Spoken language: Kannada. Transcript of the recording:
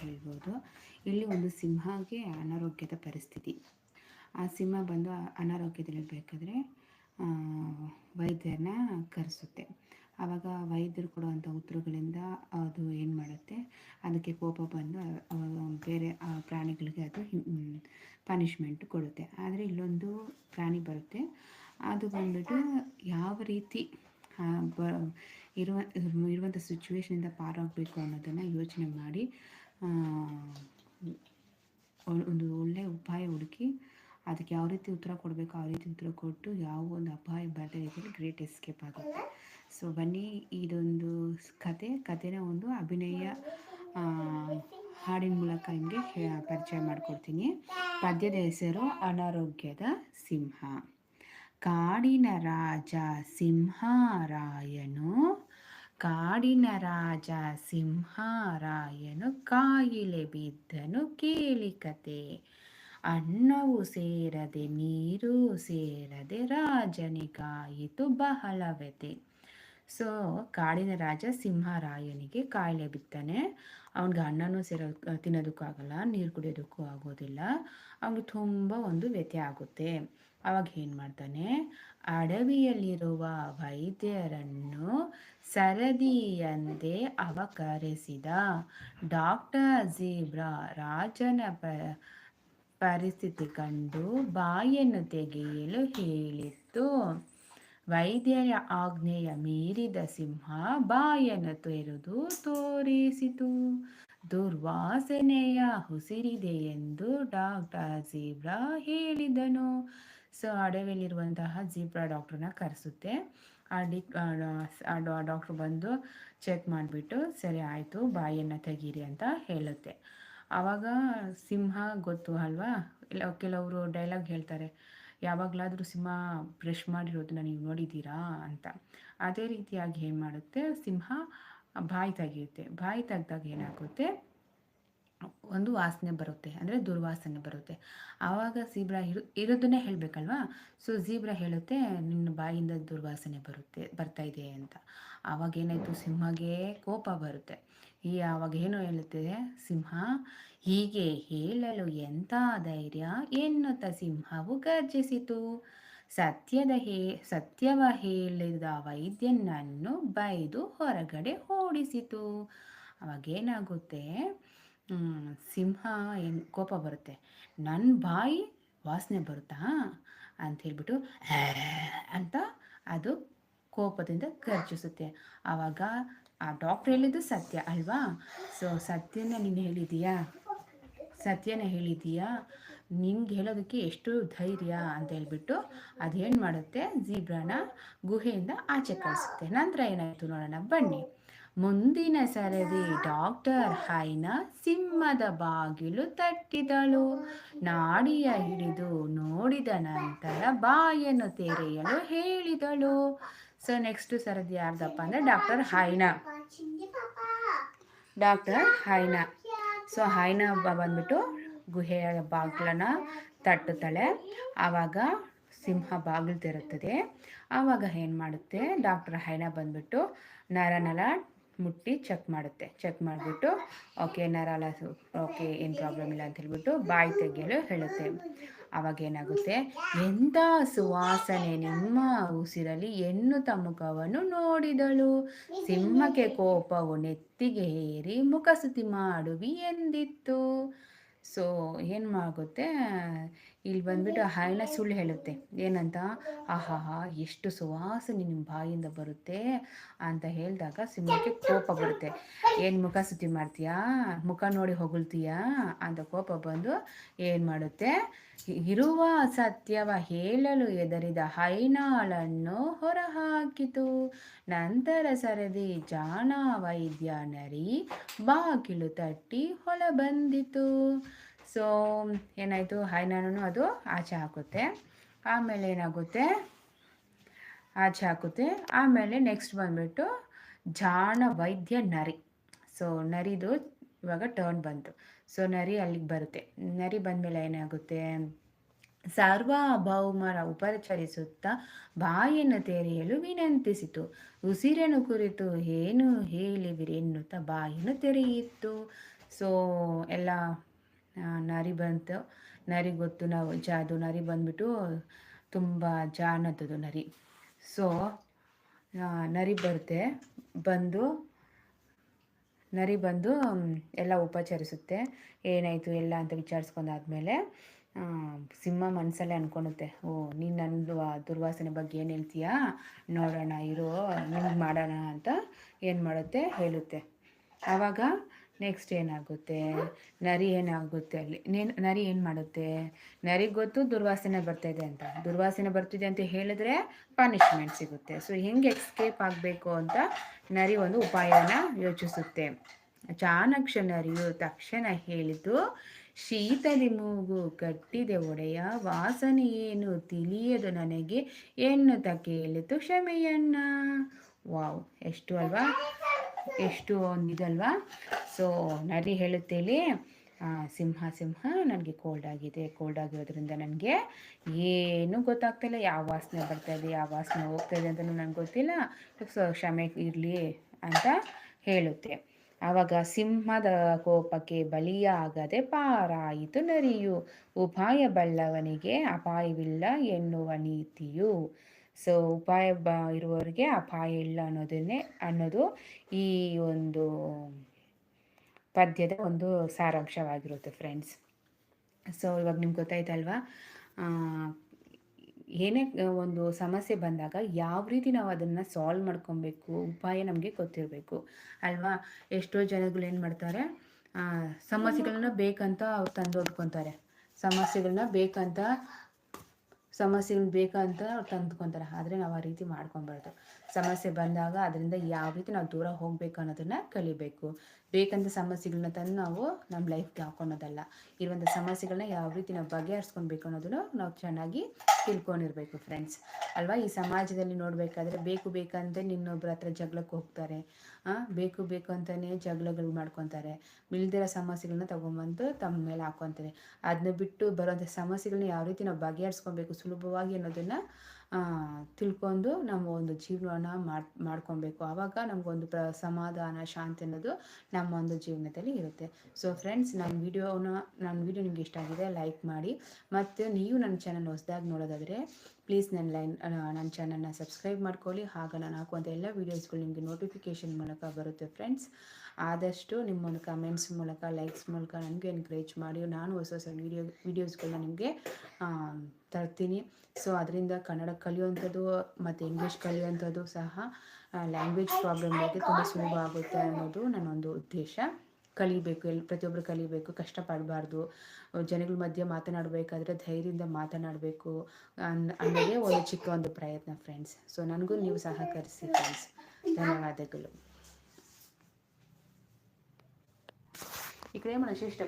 ಹೇಳ್ಬೋದು. ಇಲ್ಲಿ ಒಂದು ಸಿಂಹಗೆ ಅನಾರೋಗ್ಯದ ಪರಿಸ್ಥಿತಿ. ಆ ಸಿಂಹ ಬಂದು ಅನಾರೋಗ್ಯದಲ್ಲಿರಬೇಕಾದ್ರೆ ವೈದ್ಯರನ್ನ ಕರೆಸುತ್ತೆ. ಆವಾಗ ವೈದ್ಯರು ಕೊಡುವಂಥ ಉತ್ತರಗಳಿಂದ ಅದು ಏನು ಮಾಡುತ್ತೆ? ಅದಕ್ಕೆ ಕೋಪ ಬಂದು ಬೇರೆ ಪ್ರಾಣಿಗಳಿಗೆ ಅದು ಪನಿಷ್ಮೆಂಟ್ ಕೊಡುತ್ತೆ. ಆದರೆ ಇಲ್ಲೊಂದು ಪ್ರಾಣಿ ಬರುತ್ತೆ. ಅದು ಬಂದ್ಬಿಟ್ಟು ಯಾವ ರೀತಿ ಬ, ಇರುವ ಇರುವಂಥ ಸಿಚುವೇಶನಿಂದ ಪಾರಾಗಬೇಕು ಅನ್ನೋದನ್ನು ಯೋಚನೆ ಮಾಡಿ ಒಂದು ಒಳ್ಳೆಯ ಉಪಾಯ ಹುಡುಕಿ ಅದಕ್ಕೆ ಯಾವ ರೀತಿ ಉತ್ತರ ಕೊಡಬೇಕು, ಆ ರೀತಿ ಉತ್ತರ ಕೊಟ್ಟು ಯಾವ ಒಂದು ಅಪಾಯ ಬರದೇ ರೀತಿಯಲ್ಲಿ ಗ್ರೇಟ್ ಎಸ್ಕೇಪ್ ಆಗುತ್ತೆ. ಸೊ, ಬನ್ನಿ, ಇದೊಂದು ಕತೆ. ಕಥೆನ ಒಂದು ಅಭಿನಯ ಹಾಡಿನ ಮೂಲಕ ನಿಮಗೆ ಪರಿಚಯ ಮಾಡಿಕೊಡ್ತೀನಿ. ಪದ್ಯದ ಹೆಸರು ಅನಾರೋಗ್ಯದ ಸಿಂಹ. ಕಾಡಿನ ರಾಜ ಸಿಂಹಾರಾಯನು ಕಾಡಿನ ರಾಜ ಸಿಂಹಾರಾಯನು ಕಾಯಿಲೆ ಬಿದ್ದನು ಕೇಳಿ ಕತೆ. ಅನ್ನವು ಸೇರದೆ ನೀರು ಸೇರದೆ ರಾಜನಿಗಾಯಿತು ಬಹಳ ವ್ಯತೆ ಸೊ ಕಾಡಿನ ರಾಜ ಸಿಂಹರಾಯನಿಗೆ ಕಾಯಿಲೆ ಬಿತ್ತಾನೆ. ಅವನಿಗೆ ಅನ್ನನೂ ಸೇರೋ ತಿನ್ನೋದಕ್ಕೂ ಆಗಲ್ಲ, ನೀರು ಕುಡಿಯೋದಕ್ಕೂ ಆಗೋದಿಲ್ಲ. ಅವನಿಗೆ ತುಂಬ ಒಂದು ವ್ಯಥೆ ಆಗುತ್ತೆ. ಅವಾಗ ಏನು ಮಾಡ್ತಾನೆ? ಅಡವಿಯಲ್ಲಿರುವ ವೈದ್ಯರನ್ನು ಸರದಿಯಂತೆ ಅವ ಕರೆಸಿದ ಡಾಕ್ಟರ್ ಜೀಬ್ರಾ ರಾಜನ ಪರಿಸ್ಥಿತಿ ಕಂಡು ಬಾಯನ್ನು ತೆಗೆಯಲು ಹೇಳಿತ್ತು. ವೈದ್ಯರ ಆಜ್ಞೆಯ ಮೀರಿದ ಸಿಂಹ ಬಾಯನ್ನು ತೆರೆದು ತೋರಿಸಿತು. ದುರ್ವಾಸನೆಯ ಹುಸಿರಿದೆ ಎಂದು ಡಾಕ್ಟರ್ ಜೀಬ್ರಾ ಹೇಳಿದನು. ಸೊ ಅಡವಿಯಲ್ಲಿರುವಂತಹ ಜೀಬ್ರಾ ಡಾಕ್ಟ್ರನ್ನ ಕರೆಸುತ್ತೆ. ಆ ಡಿ ಡಾಕ್ಟ್ರು ಬಂದು ಚೆಕ್ ಮಾಡಿಬಿಟ್ಟು, ಸರಿ ಆಯಿತು, ಬಾಯನ್ನು ತೆಗೀರಿ ಅಂತ ಹೇಳುತ್ತೆ. ಆವಾಗ ಸಿಂಹ ಗೊತ್ತು ಅಲ್ವಾ? ಕೆಲವರು ಡೈಲಾಗ್ ಹೇಳ್ತಾರೆ. ಯಾವಾಗಲಾದರೂ ಸಿಂಹ ಬ್ರಷ್ ಮಾಡಿರೋದನ್ನ ನೀವು ನೋಡಿದ್ದೀರಾ ಅಂತ. ಅದೇ ರೀತಿಯಾಗಿ ಏನು ಮಾಡುತ್ತೆ, ಸಿಂಹ ಬಾಯಿ ತೆಗೆಯುತ್ತೆ. ಬಾಯಿ ತೆಗೆದಾಗ ಏನಾಗುತ್ತೆ? ಒಂದು ವಾಸನೆ ಬರುತ್ತೆ. ಅಂದರೆ ದುರ್ವಾಸನೆ ಬರುತ್ತೆ. ಆವಾಗ ಝೀಬ್ರಾ ಇರು, ಇರೋದನ್ನೇ ಹೇಳಬೇಕಲ್ವಾ? ಸೊ ಝೀಬ್ರಾ ಹೇಳುತ್ತೆ, ನಿನ್ನ ಬಾಯಿಂದ ದುರ್ವಾಸನೆ ಬರುತ್ತೆ, ಬರ್ತಾ ಇದೆ ಅಂತ. ಆವಾಗ ಏನಾಯಿತು? ಸಿಂಹಗೆ ಕೋಪ ಬರುತ್ತೆ. ಈ ಆವಾಗ ಏನು ಹೇಳುತ್ತೆ? ಸಿಂಹ ಹೀಗೆ ಹೇಳಲು ಎಂಥ ಧೈರ್ಯ? ಎನ್ನುತ್ತ ಸಿಂಹವು ಗರ್ಜಿಸಿತು. ಸತ್ಯದ ಹೇ, ಸತ್ಯವ ಹೇಳಿದ ವೈದ್ಯನನ್ನು ಬೈದು ಹೊರಗಡೆ ಓಡಿಸಿತು. ಅವಾಗೇನಾಗುತ್ತೆ ಸಿಂಹ ಏನು ಕೋಪ ಬರುತ್ತೆ? ನನ್ನ ಬಾಯಿ ವಾಸನೆ ಬರುತ್ತಾ? ಅಂತ ಹೇಳ್ಬಿಟ್ಟು ಅಂತ ಅದು ಕೋಪದಿಂದ ಗರ್ಜಿಸುತ್ತೆ. ಆವಾಗ ಆ ಡಾಕ್ಟ್ರ್ ಹೇಳಿದ್ದು ಸತ್ಯ ಅಲ್ವಾ? ಸೊ ಸತ್ಯನ ನೀನು ಹೇಳಿದೀಯಾ ಸತ್ಯನ ಹೇಳಿದೀಯಾ? ನಿಂಗೆ ಹೇಳೋದಕ್ಕೆ ಎಷ್ಟು ಧೈರ್ಯ ಅಂತ ಹೇಳ್ಬಿಟ್ಟು ಅದೇನು ಮಾಡುತ್ತೆ? ಜೀಬ್ರಾನ ಗುಹೆಯಿಂದ ಆಚೆ ಕಳಿಸುತ್ತೆ. ನಂತರ ಏನಾಯಿತು ನೋಡೋಣ, ಬನ್ನಿ. ಮುಂದಿನ ಸರದಿ ಡಾಕ್ಟರ್ ಹೈನ ಸಿಂಹದ ಬಾಗಿಲು ತಟ್ಟಿದಳು. ನಾಡಿಯ ಹಿಡಿದು ನೋಡಿದ ನಂತರ ಬಾಯನ್ನು ತೆರೆಯಲು ಹೇಳಿದಳು. ಸೊ ನೆಕ್ಸ್ಟ್ ಸರದಿ ಯಾರ್ದಪ್ಪ ಅಂದರೆ ಡಾಕ್ಟರ್ ಹೈನ. ಡಾಕ್ಟರ್ ಹೈನಾ. ಸೊ ಹೈನಾ ಬಂದ್ಬಿಟ್ಟು ಗುಹೆಯ ಬಾಗಿಲನ್ನ ತಟ್ಟುತ್ತಾಳೆ. ಆವಾಗ ಸಿಂಹ ಬಾಗಿಲು ತೆರುತ್ತದೆ ಆವಾಗ ಏನು ಮಾಡುತ್ತೆ? ಡಾಕ್ಟರ್ ಹೈನ ಬಂದ್ಬಿಟ್ಟು ನರನೆಲ್ಲ ನರ ಮುಟ್ಟಿ ಚೆಕ್ ಮಾಡುತ್ತೆ. ಚೆಕ್ ಮಾಡಿಬಿಟ್ಟು ಓಕೆ ನರಲ ಓಕೆ ಏನು ಪ್ರಾಬ್ಲಮ್ ಇಲ್ಲ ಅಂತ ಹೇಳ್ಬಿಟ್ಟು ಬಾಯಿ ತೆಗೆಯಲು ಹೇಳುತ್ತೆ. ಅವಾಗ ಏನಾಗುತ್ತೆ ಎಂಥ ಸುವಾಸನೆ ನಿಮ್ಮ ಉಸಿರಲ್ಲಿ ಎನ್ನುತ್ತ ಮುಖವನ್ನು ನೋಡಿದಳು. ಸಿಂಹಕ್ಕೆ ಕೋಪವು ನೆತ್ತಿಗೆ ಏರಿ ಮುಖಸುತಿ ಮಾಡುವಿ ಎಂದಿತ್ತು. ಸೊ ಏನು ಆಗುತ್ತೆ ಇಲ್ಲಿ ಬಂದ್ಬಿಟ್ಟು ಹೈನ ಸುಳ್ಳು ಹೇಳುತ್ತೆ. ಏನಂತ? ಆಹಾ ಎಷ್ಟು ಸುವಾಸನೆ ನಿಮ್ಮ ಬಾಯಿಂದ ಬರುತ್ತೆ ಅಂತ ಹೇಳಿದಾಗ ಸಿಂಹಕ್ಕೆ ಕೋಪ ಬರುತ್ತೆ. ಏನು ಮುಖ ಸುದ್ದಿ ಮಾಡ್ತೀಯಾ? ಮುಖ ನೋಡಿ ಹೊಗಳ್ತೀಯಾ? ಅಂತ ಕೋಪ ಬಂದು ಏನು ಮಾಡುತ್ತೆ? ಇರುವ ಸತ್ಯವ ಹೇಳಲು ಎದರಿದ ಹೈನಾಳನ್ನು ಹೊರಹಾಕಿತು. ನಂತರ ಸರದಿ ಜಾಣ ವೈದ್ಯ ನರಿ ಬಾಗಿಲು ತಟ್ಟಿ ಹೊಲ ಬಂದಿತು ಸೊ, ಏನಾಯಿತು? ಹೈನಾನು ಅದು ಆಚೆ ಹಾಕುತ್ತೆ. ಆಮೇಲೆ ಏನಾಗುತ್ತೆ? ಆಚೆ ಹಾಕುತ್ತೆ. ಆಮೇಲೆ ನೆಕ್ಸ್ಟ್ ಬಂದ್ಬಿಟ್ಟು ಜಾಣ ವೈದ್ಯ ನರಿ. ಸೊ, ನರಿದು ಇವಾಗ ಟರ್ನ್ ಬಂತು. ಸೊ, ನರಿ ಅಲ್ಲಿಗೆ ಬರುತ್ತೆ. ನರಿ ಬಂದಮೇಲೆ ಏನಾಗುತ್ತೆ? ಸಾರ್ವಭೌಮರ ಉಪಚರಿಸುತ್ತಾ ಬಾಯನ್ನು ತೆರೆಯಲು ವಿನಂತಿಸಿತು. ಉಸಿರನ್ನು ಕುರಿತು ಏನು ಹೇಳಿವಿರಿ ಎನ್ನುತ್ತಾ ಬಾಯನ್ನು ತೆರೆಯಿತ್ತು. ಸೊ, ಎಲ್ಲ ನರಿ ಬಂತು. ನರಿ ಗೊತ್ತು, ನಾವು ಜ ಅದು ನರಿ ಬಂದ್ಬಿಟ್ಟು ತುಂಬ ಜಾಣದ್ದು ನರಿ. ಸೊ ನರಿ ಬರುತ್ತೆ. ಬಂದು, ನರಿ ಬಂದು ಎಲ್ಲ ಉಪಚರಿಸುತ್ತೆ. ಏನಾಯಿತು, ಎಲ್ಲ ಅಂತ ವಿಚಾರಿಸ್ಕೊಂಡಾದ್ಮೇಲೆ ಸಿಂಹ ಮನಸ್ಸಲ್ಲೇ ಅಂದ್ಕೊಳುತ್ತೆ ಓ, ನೀನು ನನ್ನ ದುರ್ವಾಸನೆ ಬಗ್ಗೆ ಏನು ಹೇಳ್ತೀಯಾ? ನೋಡೋಣ, ಇರೋ ನಿಮ್ಗೆ ಮಾಡೋಣ ಅಂತ ಏನು ಮಾಡುತ್ತೆ, ಹೇಳುತ್ತೆ. ಆವಾಗ ನೆಕ್ಸ್ಟ್ ಏನಾಗುತ್ತೆ? ನರಿ ಏನಾಗುತ್ತೆ ಅಲ್ಲಿ? ನೇನು, ನರಿ ಏನು ಮಾಡುತ್ತೆ? ನರಿಗೆ ಗೊತ್ತು ದುರ್ವಾಸನೆ ಬರ್ತಿದೆ ಅಂತ. ದುರ್ವಾಸನೆ ಬರ್ತಿದೆ ಅಂತ ಹೇಳಿದ್ರೆ ಪನಿಷ್ಮೆಂಟ್ ಸಿಗುತ್ತೆ. ಸೊ ಹೆಂಗೆ ಎಕ್ಸ್ಕೇಪ್ ಆಗಬೇಕು ಅಂತ ನರಿ ಒಂದು ಉಪಾಯನ ಯೋಚಿಸುತ್ತೆ. ಚಾಣಕ್ಷ ನರಿಯು ತಕ್ಷಣ ಹೇಳಿತು ಶೀತಲಿ ಮೂಗು ಕಟ್ಟಿದೆ ಒಡೆಯ ವಾಸನೆ ಏನು ತಿಳಿಯದು ನನಗೆ ಎನ್ನುತ್ತ ಕೇಳಿತು ಕ್ಷಮೆಯನ್ನ. ವಾವ್, ಎಷ್ಟು ಅಲ್ವಾ? ಎಷ್ಟು ಒಂದಿದಲ್ವಾ? ಸೊ ನರಿ ಹೇಳುತ್ತೇಳಿ ಸಿಂಹ ಸಿಂಹ, ನನಗೆ ಕೋಲ್ಡ್ ಆಗಿದೆ ಕೋಲ್ಡ್ ಆಗಿರೋದ್ರಿಂದ ನನಗೆ ಏನೂ ಗೊತ್ತಾಗ್ತಿಲ್ಲ ಯಾವ ವಾಸನೆ ಬರ್ತಾ ಇದೆ, ಯಾವ ವಾಸನೆ ಹೋಗ್ತಾ ಇದೆ ಅಂತಲೂ ನನಗೆ ಗೊತ್ತಿಲ್ಲ. ಸೊ ಕ್ಷಮೆ ಇರಲಿ ಅಂತ ಹೇಳುತ್ತೆ. ಆವಾಗ ಸಿಂಹದ ಕೋಪಕ್ಕೆ ಬಲಿಯಾಗದೆ ಪಾರಾಯಿತು ನರಿಯು. ಉಪಾಯ ಬಲ್ಲವನಿಗೆ ಅಪಾಯವಿಲ್ಲ ಎನ್ನುವ ನೀತಿಯು. ಸೊ ಉಪಾಯ ಬ ಇರುವವರಿಗೆ ಅಪಾಯ ಇಲ್ಲ ಅನ್ನೋದನ್ನೇ, ಅನ್ನೋದು ಈ ಒಂದು ಪದ್ಯದ ಒಂದು ಸಾರಾಂಶವಾಗಿರುತ್ತೆ ಫ್ರೆಂಡ್ಸ್ ಸೊ ಇವಾಗ ನಿಮ್ಗೆ ಗೊತ್ತಾಯ್ತಲ್ವಾ ಏನೇ ಒಂದು ಸಮಸ್ಯೆ ಬಂದಾಗ ಯಾವ ರೀತಿ ನಾವು ಅದನ್ನು ಸಾಲ್ವ್ ಮಾಡ್ಕೊಬೇಕು, ಉಪಾಯ ನಮಗೆ ಗೊತ್ತಿರಬೇಕು. ಅಲ್ವಾ? ಎಷ್ಟೋ ಜನಗಳು ಏನು ಮಾಡ್ತಾರೆ? ಸಮಸ್ಯೆಗಳನ್ನ ಬೇಕಂತ ಅವ್ರು ತಂದು ಸಮಸ್ಯೆಗಳನ್ನ ಬೇಕಂತ ಸಮಸ್ಯೆಗಳು ಬೇಕಂತ ತಂದ್ಕೊತಾರೆ. ಆದರೆ ನಾವು ಆ ರೀತಿ ಮಾಡ್ಕೊಬಾರ್ದು. ಸಮಸ್ಯೆ ಬಂದಾಗ ಅದರಿಂದ ಯಾವ ರೀತಿ ನಾವು ದೂರ ಹೋಗಬೇಕು ಅನ್ನೋದನ್ನು ಕಲಿಬೇಕು. ಬೇಕಂತ ಸಮಸ್ಯೆಗಳನ್ನ ತಂದು ನಾವು ನಮ್ಮ ಲೈಫ್ಗೆ ಹಾಕೊಳೋದಲ್ಲ. ಇರುವಂಥ ಸಮಸ್ಯೆಗಳನ್ನ ಯಾವ ರೀತಿ ನಾವು ಬಗೆಹರಿಸ್ಕೊಳ್ಬೇಕು ಅನ್ನೋದನ್ನು ನಾವು ಚೆನ್ನಾಗಿ ತಿಳ್ಕೊಂಡಿರ್ಬೇಕು ಫ್ರೆಂಡ್ಸ್ ಅಲ್ವಾ? ಈ ಸಮಾಜದಲ್ಲಿ ನೋಡಬೇಕಾದ್ರೆ ಬೇಕು ಬೇಕಂತ ನಿನ್ನೊಬ್ಬರ ಹತ್ರ ಜಗಳಕ್ಕೆ ಹೋಗ್ತಾರೆ. ಬೇಕು ಬೇಕು ಅಂತಲೇ ಜಗಳಗಳು ಮಾಡ್ಕೊತಾರೆ. ಇಲ್ದಿರೋ ಸಮಸ್ಯೆಗಳನ್ನ ತೊಗೊಂಬಂದು ತಮ್ಮ ಮೇಲೆ ಹಾಕೊತಾರೆ. ಅದನ್ನ ಬಿಟ್ಟು ಬರೋಂಥ ಸಮಸ್ಯೆಗಳನ್ನ ಯಾವ ರೀತಿ ನಾವು ಬಗೆಹರಿಸ್ಕೊಬೇಕು ಸುಲಭವಾಗಿ ಅನ್ನೋದನ್ನು ತಿಳ್ಕೊಂಡು ನಮ್ಮ ಒಂದು ಜೀವನವನ್ನು ಮಾಡಿ, ಮಾಡ್ಕೊಬೇಕು. ಆವಾಗ ನಮಗೊಂದು ಪ್ರ, ಸಮಾಧಾನ, ಶಾಂತಿ ಅನ್ನೋದು ನಮ್ಮ ಒಂದು ಜೀವನದಲ್ಲಿ ಇರುತ್ತೆ. ಸೊ ಫ್ರೆಂಡ್ಸ್ ನನ್ನ ವಿಡಿಯೋನ ನನ್ನ ವಿಡಿಯೋ ನಿಮ್ಗೆ ಇಷ್ಟ ಆಗಿದೆ ಲೈಕ್ ಮಾಡಿ. ಮತ್ತು ನೀವು ನನ್ನ ಚಾನಲ್ ಹೊಸದಾಗಿ ನೋಡೋದಾದರೆ ಪ್ಲೀಸ್ ನನ್ನ ಲೈನ್ ನನ್ನ ಚಾನಲ್ನ ಸಬ್ಸ್ಕ್ರೈಬ್ ಮಾಡ್ಕೊಳ್ಳಿ. ಆಗ ನಾನು ಹಾಕುವಂಥ ಎಲ್ಲ ವೀಡಿಯೋಸ್ಗಳು ನಿಮಗೆ ನೋಟಿಫಿಕೇಶನ್ ಮೂಲಕ ಬರುತ್ತೆ ಫ್ರೆಂಡ್ಸ್ ಆದಷ್ಟು ನಿಮ್ಮ ಒಂದು ಕಮೆಂಟ್ಸ್ ಮೂಲಕ ಲೈಕ್ಸ್ ಮೂಲಕ ನನಗೆ ಎನ್ಕರೇಜ್ ಮಾಡಿ. ನಾನು ಹೊಸ ಹೊಸ ವೀಡಿಯೋ ವೀಡಿಯೋಸ್ಗಳನ್ನ ನಿಮಗೆ ತರ್ತೀನಿ. ಸೊ ಅದರಿಂದ ಕನ್ನಡ ಕಲಿಯುವಂಥದ್ದು ಮತ್ತು ಇಂಗ್ಲೀಷ್ ಕಲಿಯುವಂಥದ್ದು ಸಹ ಲ್ಯಾಂಗ್ವೇಜ್ ಪ್ರಾಬ್ಲಮ್ ಬಗ್ಗೆ ತುಂಬ ಸುಲಭ ಆಗುತ್ತೆ ಅನ್ನೋದು ನನ್ನೊಂದು ಉದ್ದೇಶ. ಕಲಿಬೇಕು ಎಲ್ಲಿ ಪ್ರತಿಯೊಬ್ಬರು ಕಲಿಬೇಕು, ಕಷ್ಟಪಡಬಾರ್ದು. ಜನಗಳ ಮಧ್ಯೆ ಮಾತನಾಡಬೇಕಾದ್ರೆ ಧೈರ್ಯದಿಂದ ಮಾತನಾಡಬೇಕು ಅನ್, ಅನ್ನೋದೇ ಒಂದು ಚಿಕ್ಕ ಒಂದು ಪ್ರಯತ್ನ ಫ್ರೆಂಡ್ಸ್ ಸೊ ನನಗೂ ನೀವು ಸಹಕರಿಸಿ ಫ್ರೆಂಡ್ಸ್ ಧನ್ಯವಾದಗಳು. ಈ ಕಡೆ ಮನಸ್ಸು ಇಷ್ಟ